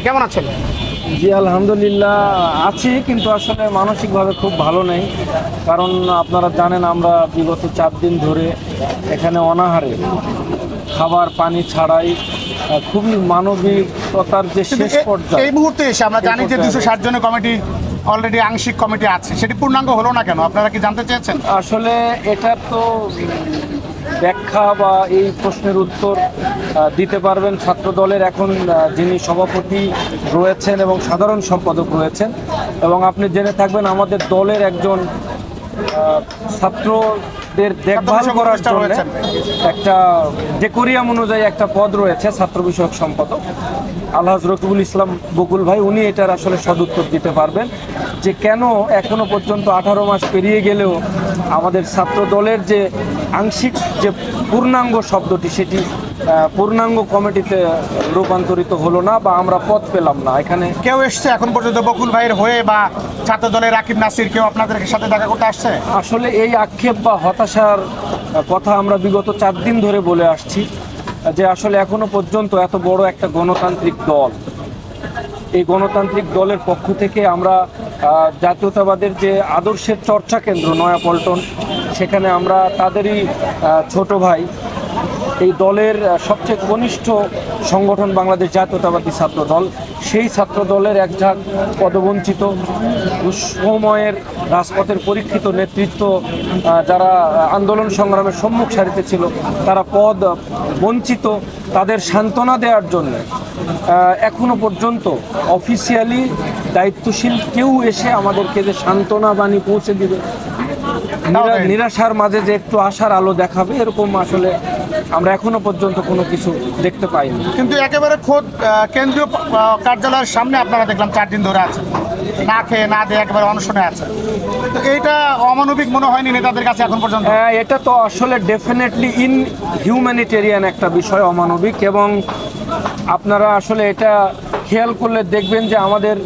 কেমন আছেন? জি আলহামদুলিল্লাহ আছি কিন্তু আসলে মানসিকভাবে খুব ভালো নেই। কারণ আপনারা জানেন আমরা বিগত চার দিন ধরে এখানে অনাহারে। খাবার পানি ছাড়াই খুবই মানবিকতার যে শেষ পর্যায়ে এই মুহূর্তে এসে আমরা জানি যে দুশো ষাট জনের কমিটি অলরেডি আংশিক কমিটি আছে। সেটি পূর্ণাঙ্গ হলো না কেন? আপনারা কি জানতে চেয়েছেন? আসলে এটা তো ব্যাখ্যা বা এই প্রশ্নের উত্তর দিতে পারবেন ছাত্র দলের এখন যিনি সভাপতি রয়েছেন এবং সাধারণ সম্পাদক রয়েছেন এবং আপনি জেনে থাকবেন আমাদের দলের একজন আহ, ছাত্রদের দেখভাল করার জন্য একটা ডেকোরিয়াম অনুযায়ী একটা পদ রয়েছে ছাত্র বিষয়ক সম্পাদক। আলহাজ রকিবুল ইসলাম বকুল ভাই উনি এটার আসলে সদুত্তর দিতে পারবেন যে কেন এখনও পর্যন্ত আঠারো মাস পেরিয়ে গেলেও আমাদের ছাত্র দলের যে আংশিক যে পূর্ণাঙ্গ শব্দটি সেটি পূর্ণাঙ্গ কমিটিতে রূপান্তরিত হলো না বা আমরা পথ পেলাম না। এখানে কেউ এসছে এখন পর্যন্ত বকুল ভাইয়ের হয়ে বা ছাত্র দলের রাকিব নাসির কেউ আপনাদের সাথে দেখা করতে আসছে? আসলে এই আক্ষেপ বা হতাশার কথা আমরা বিগত চার দিন ধরে বলে আসছি যে আসলে এখনও পর্যন্ত এত বড় একটা গণতান্ত্রিক দল। এই গণতান্ত্রিক দলের পক্ষ থেকে আমরা জাতীয়তাবাদের যে আদর্শের চর্চা কেন্দ্র নয়াপল্টন সেখানে আমরা তাদেরই ছোট ভাই এই দলের সবচেয়ে কনিষ্ঠ সংগঠন বাংলাদেশ জাতীয়তাবাদী ছাত্র দল সেই ছাত্র দলের এক ঝাঁক পদবঞ্চিত দুঃসময়ের রাজপথের পরীক্ষিত নেতৃত্ব যারা আন্দোলন সংগ্রামের সম্মুখ সারিতে ছিল তারা পদ বঞ্চিত। তাদের সান্ত্বনা দেওয়ার জন্য এখনও পর্যন্ত অফিসিয়ালি দায়িত্বশীল কেউ এসে আমাদেরকে যে সান্ত্বনা বাণী পৌঁছে দিবে নিরাশার মাঝে যে একটু আশার আলো দেখাবে এরকম আসলে আমরা এখনও পর্যন্ত কোনো কিছু দেখতে পাইনি। কিন্তু একেবারে খোদ কেন্দ্রীয় কার্যালয়ের সামনে আপনারা দেখলাম চার দিন ধরে আছে না খেয়ে না দিয়ে একেবারে অনশনে আছে তো এইটা অমানবিক মনে হয়নি নেতাদের কাছে এখন পর্যন্ত? হ্যাঁ এটা তো আসলে ডেফিনেটলি ইন হিউম্যানিটেরিয়ান একটা বিষয় অমানবিক এবং আপনারা আসলে এটা খেয়াল করলে দেখবেন যে আমাদের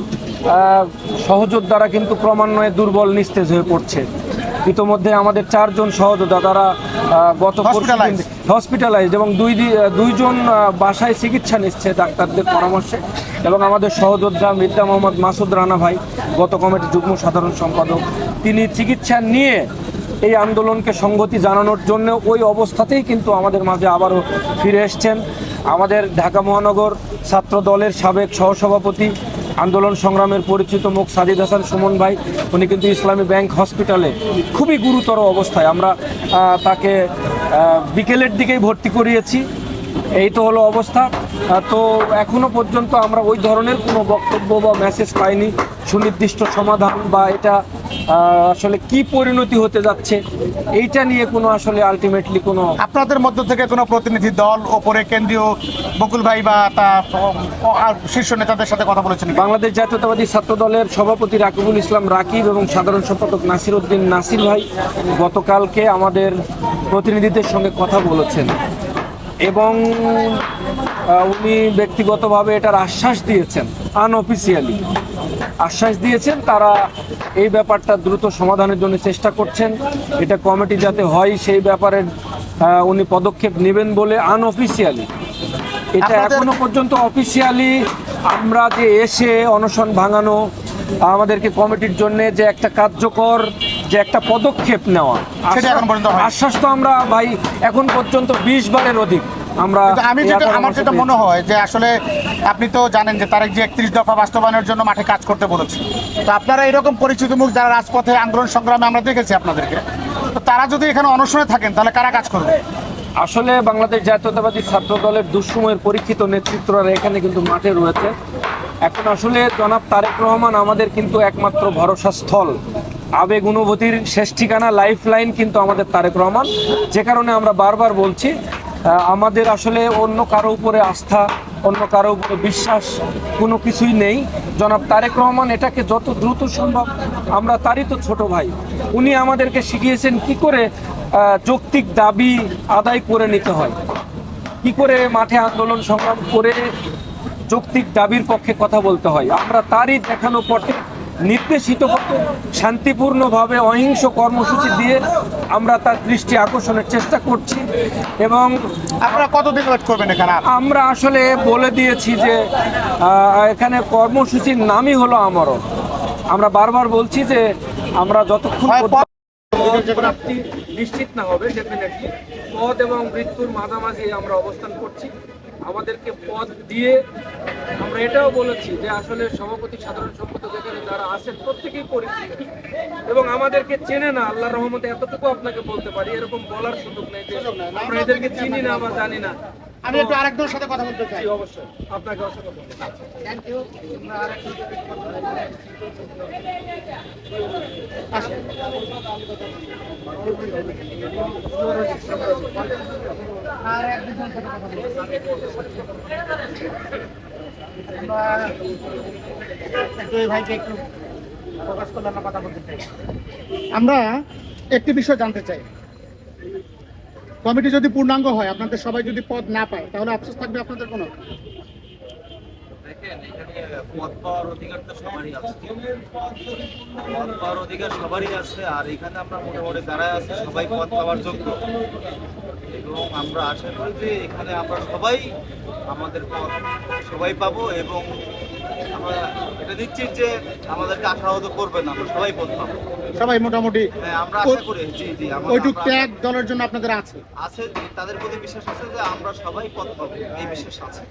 সহযোদ্ধারা কিন্তু ক্রমান্বয়ে দুর্বল নিস্তেজ হয়ে পড়ছে। ইতোমধ্যে আমাদের চারজন সহযোদ্ধা তারা গত. হসপিটালাইজড এবং দুই দুইজন বাসায় চিকিৎসা নিচ্ছে ডাক্তারদের পরামর্শে এবং আমাদের সহযোদ্ধা মির্জা মোহাম্মদ মাসুদ রানা ভাই গত কমিটির যুগ্ম সাধারণ সম্পাদক তিনি চিকিৎসা নিয়ে এই আন্দোলনকে সংগতি জানানোর জন্য ওই অবস্থাতেই কিন্তু আমাদের মাঝে আবারও ফিরে এসছেন আমাদের ঢাকা মহানগর ছাত্র দলের সাবেক সহসভাপতি আন্দোলন সংগ্রামের পরিচিত মুখ সাজিদ হাসান সুমন ভাই, উনি কিন্তু ইসলামী ব্যাংক হসপিটালে খুবই গুরুতর অবস্থায়। আমরা তাকে বিকেলের দিকেই ভর্তি করিয়েছি। এই তো হলো অবস্থা। তো এখনও পর্যন্ত আমরা ওই ধরনের কোনো বক্তব্য বা মেসেজ পাইনি। সুনির্দিষ্ট সমাধান বা এটা আসলে কি পরিণতি হতে যাচ্ছে? এইটা নিয়ে কোনো আসলে আলটিমেটলি কোনো আপনাদের মধ্য থেকে কোনো প্রতিনিধি দল ওপরে কেন্দ্রীয় বকুল ভাই বা তা শীর্ষ নেতাদের সাথে কথা বলেছেন বাংলাদেশ জাতীয়তাবাদী ছাত্র দলের সভাপতি রাকিবুল ইসলাম রাকিব এবং সাধারণ সম্পাদক নাসির উদ্দিন নাসির ভাই গতকালকে আমাদের প্রতিনিধিদের সঙ্গে কথা বলেছেন। এবং উনি ব্যক্তিগতভাবে এটার আশ্বাস দিয়েছেন আনঅফিসিয়ালি আশ্বাস দিয়েছেন তারা এই ব্যাপারটা দ্রুত সমাধানের জন্য চেষ্টা করছেন। এটা কমিটি যাতে হয় সেই ব্যাপারে উনি পদক্ষেপ নেবেন বলে আনঅফিসিয়ালি এটা এখনও পর্যন্ত অফিসিয়ালি আমরা যে এসে অনশন ভাঙানো আমাদেরকে কমিটির জন্য যে একটা কার্যকর যে একটা পদক্ষেপ নেওয়া। আশ্বাস তো আমরা ভাই এখন পর্যন্ত বিশ বারের অধিক। আমরা আমি যেটা আমার যেটা মনে হয় যে আসলে আপনি তো জানেন যে তারেক যে একত্রিশ দফা বাস্তবায়নের জন্য মাঠে কাজ করতে বলেছে। তো আপনারা এরকম পরিচিত মুখ যারা রাজপথে আন্দোলন সংগ্রামে আমরা দেখেছি আপনাদেরকে তো তারা যদি এখানে অনশনে থাকেন তাহলে কারা কাজ করবে? আসলে বাংলাদেশ জাতীয়তাবাদী ছাত্র দলের দুঃসময়ের পরীক্ষিত নেতৃত্বরা এখানে কিন্তু মাঠে রয়েছে। এখন আসলে জনাব তারেক রহমান আমাদের কিন্তু একমাত্র ভরসা স্থল। আবেগ অনুভূতির শেষ ঠিকানা লাইফ লাইন কিন্তু আমাদের তারেক রহমান। যে কারণে আমরা বারবার বলছি আমাদের আসলে অন্য কারও উপরে আস্থা, অন্য কারও উপরে বিশ্বাস কোনো কিছুই নেই। জনাব তারেক রহমান এটাকে যত দ্রুত সম্ভব, আমরা তারই তো ছোট ভাই, উনি আমাদেরকে শিখিয়েছেন কি করে যৌক্তিক দাবি আদায় করে নিতে হয়, কি করে মাঠে আন্দোলন সংগ্রাম করে যৌক্তিক দাবির পক্ষে কথা বলতে হয়। আমরা তারই দেখানো পথে নির্দেশিত শান্তিপূর্ণভাবে অহিংস কর্মসূচি দিয়ে আমরা তার দৃষ্টি আকর্ষণের চেষ্টা করছি এবং আপনারা কতদিন ওয়েট করবেন এখানে? আমরা আসলে বলে দিয়েছি যে এখানে কর্মসূচির নামই হলো আমরণ। আমরা বারবার বলছি যে আমরা যতক্ষণ নিশ্চিত না হবে ডেফিনেটলি পদ এবং মৃত্যুর মাঝামাঝি আমরা অবস্থান করছি। আমাদেরকে পদ দিয়ে আমরা এটাও বলেছি যে আসলে সভাপতি, সাধারণ সম্পাদক এখানে যারা আসেন প্রত্যেকেই পরিচিত এবং আমাদেরকে চেনে না আল্লাহ রহমতে এতটুকু আপনাকে বলতে পারি, এরকম বলার সুযোগ নেই যে আমরা এদেরকে চিনি না বা জানি না। আমি একটু আরেকজনের সাথে কথা বলতে চাই। অবশ্যই। আপনাকে অসংখ্য ধন্যবাদ। থ্যাংক ইউ আমরা একটি বিষয় জানতে চাই। কমিটি যদি পূর্ণাঙ্গ হয়, আপনাদের সবাই যদি পদ না পায়, তাহলে আফসোস থাকবে আপনাদের কোনো? পদ পাওয়ার অধিকার তো সবারই পদ পাওয়ার অধিকার সবারই আর এখানে আমরা মোটামুটি যারা আছে, সবাই পাওয়ার এবং আমরা আশা করি যে এখানে আমরা সবাই আমাদের পদ সবাই পাবো এবং আমরা এটা নিশ্চিত যে আমাদেরকে আশাহত করবে না আমরা সবাই সবাই মোটামুটি হ্যাঁ আমরা আশা করি জি জি ওইটুক ত্যাগ দলের জন্য আপনাদের আছে? আছে তাদের প্রতি বিশ্বাস আছে যে আমরা সবাই পদ পাবো এই বিশ্বাস আছে।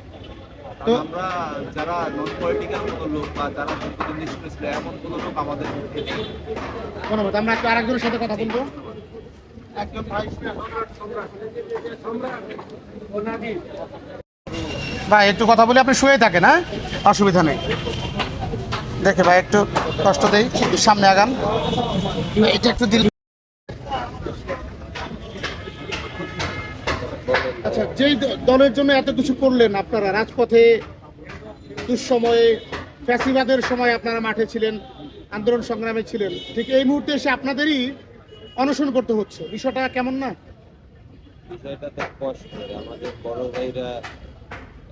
আমরা যারা নন পলিটিক্যাল কোনো লোক বা যারা নিষ্ঠ ছিল এমন কোনো লোক আমাদের ধন্যবাদ আমরা একটু আরেকজনের সাথে কথা বলব। ভাই একটু কথা বলে আপনি শুয়ে থাকেন হ্যাঁ? অসুবিধা নেই। দেখে ভাই একটু কষ্ট দেই সামনে আগান। এটা একটু দিল আচ্ছা যেই দলের জন্য এত কিছু করলেন আপনারা রাজপথে দুঃসময়ে ফ্যাসিবাদের সময় আপনারা মাঠে ছিলেন আন্দোলন সংগ্রামে ছিলেন ঠিক এই মুহূর্তে এসে আপনাদেরই অনশন করতে হচ্ছে। বিষয়টা কেমন না? বিষয়টা তো কষ্টের আমাদের বড় ভাইরা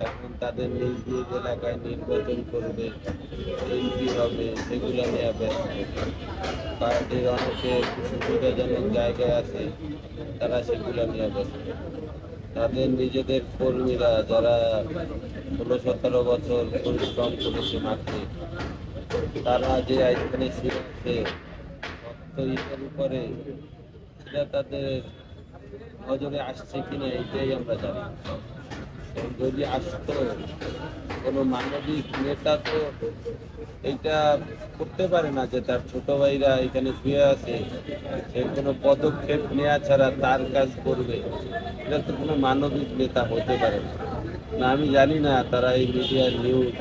এখন তাদের নিজ নিজ এলাকায় নির্বাচন করবে এমপি হবে সেগুলো নিয়ে ব্যস্ত। পার্টির অনেকে সুবিধাজনক জায়গায় আছে, তারা সেগুলো নিয়ে ব্যস্ত। তাদের নিজেদের কর্মীরা যারা ষোলো সতেরো বছর পরিশ্রম করেছে মাঠে, তারা যে শুয়ে আছে সত্য উপরে সেটা তাদের নজরে আসছে কিনা, এটাই আমরা জানি। যদি আসতো, কোনো মানবিক নেতা তো এটা করতে পারে না যে তার ছোট ভাইরা এখানে শুয়ে আছে, সে কোনো পদক্ষেপ নেওয়া ছাড়া তার কাজ করবে। এটা তো কোনো মানবিক নেতা হতে পারে না। না, আমি জানি না তারা এই মিডিয়ার নিউজ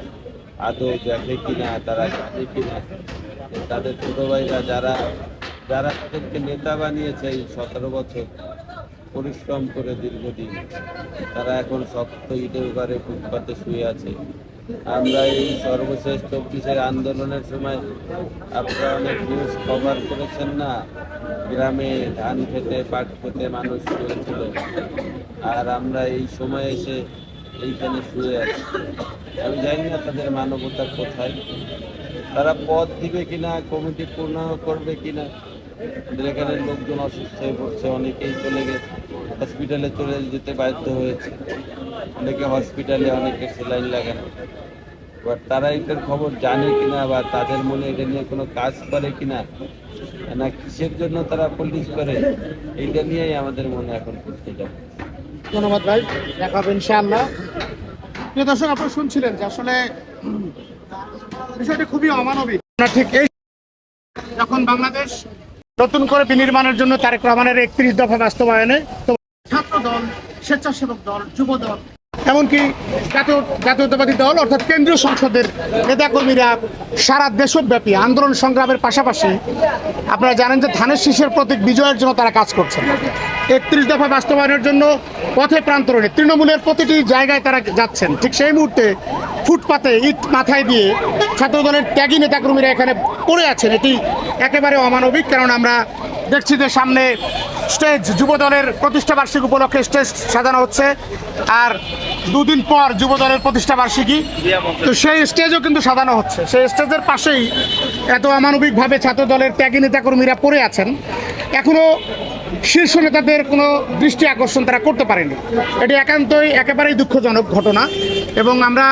আদৌ দেখে কিনা, তারা জানে কিনা। তাদের ছোট ভাইরা যারা যারা তাদেরকে নেতা বানিয়েছে এই সতেরো বছর পরিশ্রম করে দীর্ঘদিন। তারা এখন শক্ত ইটের ঘরে ফুটপাতে শুয়ে আছে। আমরা এই সর্বশেষ চব্বিশের আন্দোলনের সময় আপনারা অনেক নিউজ কভার করেছেন না? গ্রামে ধান খেতে, পাট খেতে মানুষ শুয়েছিল। আর আমরা এই সময় এসে এইখানে শুয়ে আছি। আমি জানি না তাদের মানবতা কোথায়। তারা পদ দিবে কিনা, কমিটি পূর্ণ করবে কিনা? এখানে লোকজন অসুস্থ হয়ে পড়ছে, অনেকেই চলে গেছে। হসপিটালে চলে যেতে বাধ্য হয়েছে। অনেকে হসপিটালে, অনেকে সেলাইন লাগানো এবার তারা এটার খবর জানে কিনা বা তাদের মনে এটা নিয়ে কোনো কাজ করে কিনা, না কিসের জন্য তারা পুলিশ করে এইটা নিয়েই আমাদের মনে এখন প্রশ্ন যাবে ধন্যবাদ ভাই। দেখা হবে ইনশাআল্লাহ দর্শক, আপনারা শুনছিলেন যে আসলে বিষয়টি খুবই অমানবিক। ঠিক এই বাংলাদেশ নতুন করে বিনির্মাণের জন্য তারেক রহমানের একত্রিশ দফা বাস্তবায়নে ছাত্র দল স্বেচ্ছাসেবক দল যুব দল এমনকি জাতীয় জাতীয়তাবাদী দল, অর্থাৎ কেন্দ্রীয় সংসদের নেতাকর্মীরা সারা দেশব্যাপী আন্দোলন সংগ্রামের পাশাপাশি আপনারা জানেন যে ধানের শীষের প্রতীক বিজয়ের জন্য তারা কাজ করছেন। একত্রিশ দফা বাস্তবায়নের জন্য পথে প্রান্তরণে তৃণমূলের প্রতিটি জায়গায় তারা যাচ্ছেন। ঠিক সেই মুহূর্তে ফুটপাতে ইট মাথায় দিয়ে ছাত্রদলের ত্যাগী নেতাকর্মীরা এখানে পড়ে আছেন। এটি একেবারে অমানবিক, কারণ আমরা দেখছি যে সামনে স্টেজ যুবদলের প্রতিষ্ঠা বার্ষিকী উপলক্ষে স্টেজ সাজানো হচ্ছে। আর দুদিন পর যুবদলের প্রতিষ্ঠা বার্ষিকী। তো সেই স্টেজও কিন্তু সাজানো হচ্ছে। সেই স্টেজের পাশেই এত অমানবিকভাবে ছাত্র দলের ত্যাগী নেতাকর্মীরা পড়ে আছেন। এখনও শীর্ষ নেতাদের কোনো দৃষ্টি আকর্ষণ তারা করতে পারেনি। এটি একান্তই একেবারেই দুঃখজনক ঘটনা এবং আমরা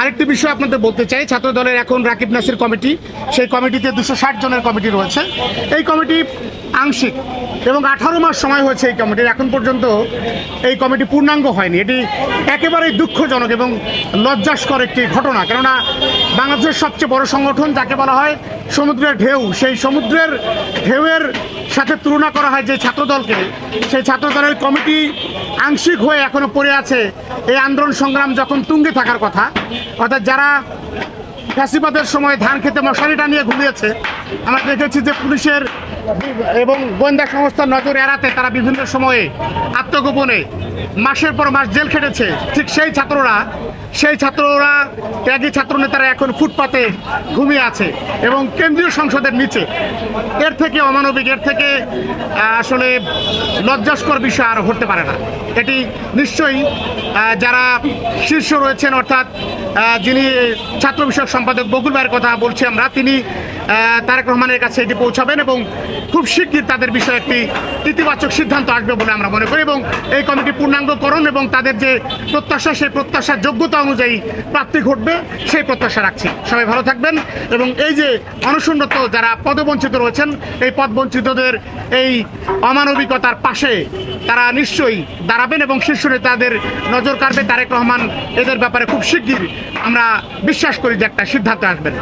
আরেকটি বিষয় আপনাদের বলতে চাই। ছাত্র দলের এখন রাকিব নাসির কমিটি, সেই কমিটিতে দুশো ষাট জনের কমিটি রয়েছে। এই কমিটি আংশিক এবং আঠারো মাস সময় হয়েছে এই কমিটির। এখন পর্যন্ত এই কমিটি পূর্ণাঙ্গ হয়নি। এটি একেবারেই দুঃখজনক এবং লজ্জাস্কর একটি ঘটনা। কেননা বাংলাদেশের সবচেয়ে বড় সংগঠন যাকে বলা হয় সমুদ্রের ঢেউ, সেই সমুদ্রের ঢেউয়ের সাথে তুলনা করা হয় যে ছাত্রদলকে সেই ছাত্রদলের কমিটি আংশিক হয়ে এখনও পড়ে আছে। এই আন্দোলন সংগ্রাম যখন তুঙ্গে থাকার কথা, অর্থাৎ যারা ফ্যাসিবাদের সময় ধান খেতে মশারিটা নিয়ে ঘুমিয়েছে, আমরা দেখেছি যে পুলিশের এবং গোয়েন্দা সংস্থার নজর এড়াতে তারা বিভিন্ন সময়ে আত্মগোপনে মাসের পর মাস জেল খেটেছে। ঠিক সেই ছাত্ররা সেই ছাত্ররা ত্যাগী ছাত্র নেতারা এখন ফুটপাতে ঘুমিয়ে আছে এবং কেন্দ্রীয় সংসদের নিচে। এর থেকে অমানবিক, এর থেকে আসলে লজ্জাস্কর বিষয় আর হতে পারে না। এটি নিশ্চয়ই যারা শীর্ষ রয়েছেন, অর্থাৎ যিনি ছাত্র বিষয়ক সম্পাদক বকুল ভাইয়ের কথা বলছি আমরা, তিনি তারেক রহমানের কাছে এটি পৌঁছাবেন এবং খুব শীঘ্রই তাদের বিষয়ে একটি ইতিবাচক সিদ্ধান্ত আসবে বলে আমরা মনে করি এবং এই কমিটি পূর্ণাঙ্গকরণ এবং তাদের যে প্রত্যাশা, সেই প্রত্যাশার যোগ্যতা অনুযায়ী প্রাপ্তি ঘটবে, সেই প্রত্যাশা রাখছি। সবাই ভালো থাকবেন এবং এই যে অনশনরত যারা পদবঞ্চিত রয়েছেন, এই পদবঞ্চিতদের এই অমানবিকতার পাশে তারা নিশ্চয়ই দাঁড়াবেন এবং শীর্ষ নেতাদের নজর কাড়বে। তারেক রহমান এদের ব্যাপারে খুব শিগগির আমরা বিশ্বাস করি যে একটা সিদ্ধান্ত আসবেন।